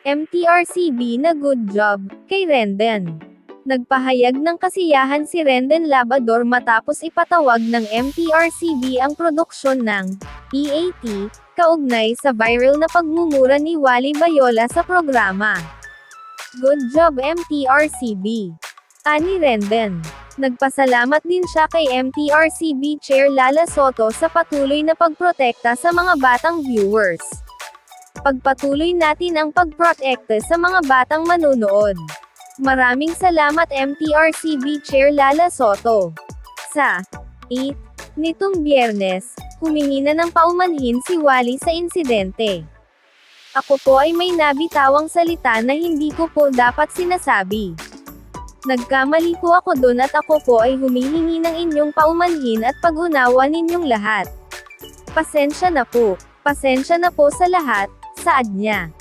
MTRCB na good job, kay Renden. Nagpahayag ng kasiyahan si Renden Labador matapos ipatawag ng MTRCB ang produksyon ng EAT, kaugnay sa viral na pagmumura ni Wally Bayola sa programa. Good job MTRCB. Ani Renden. Nagpasalamat din siya kay MTRCB Chair Lala Soto sa patuloy na pagprotekta sa mga batang viewers. Pagpatuloy natin ang pagprotekta sa mga batang manunood. Maraming salamat MTRCB Chair Lala Soto. Sa 8. Nitong biyernes, humingi na ng paumanhin si Wally sa insidente. Ako po ay may nabitawang salita na hindi ko po dapat sinasabi. Nagkamali po ako doon at ako po ay humihingi ng inyong paumanhin at pag-unawa ninyong lahat. Pasensya na po. Pasensya na po sa lahat, Saatnya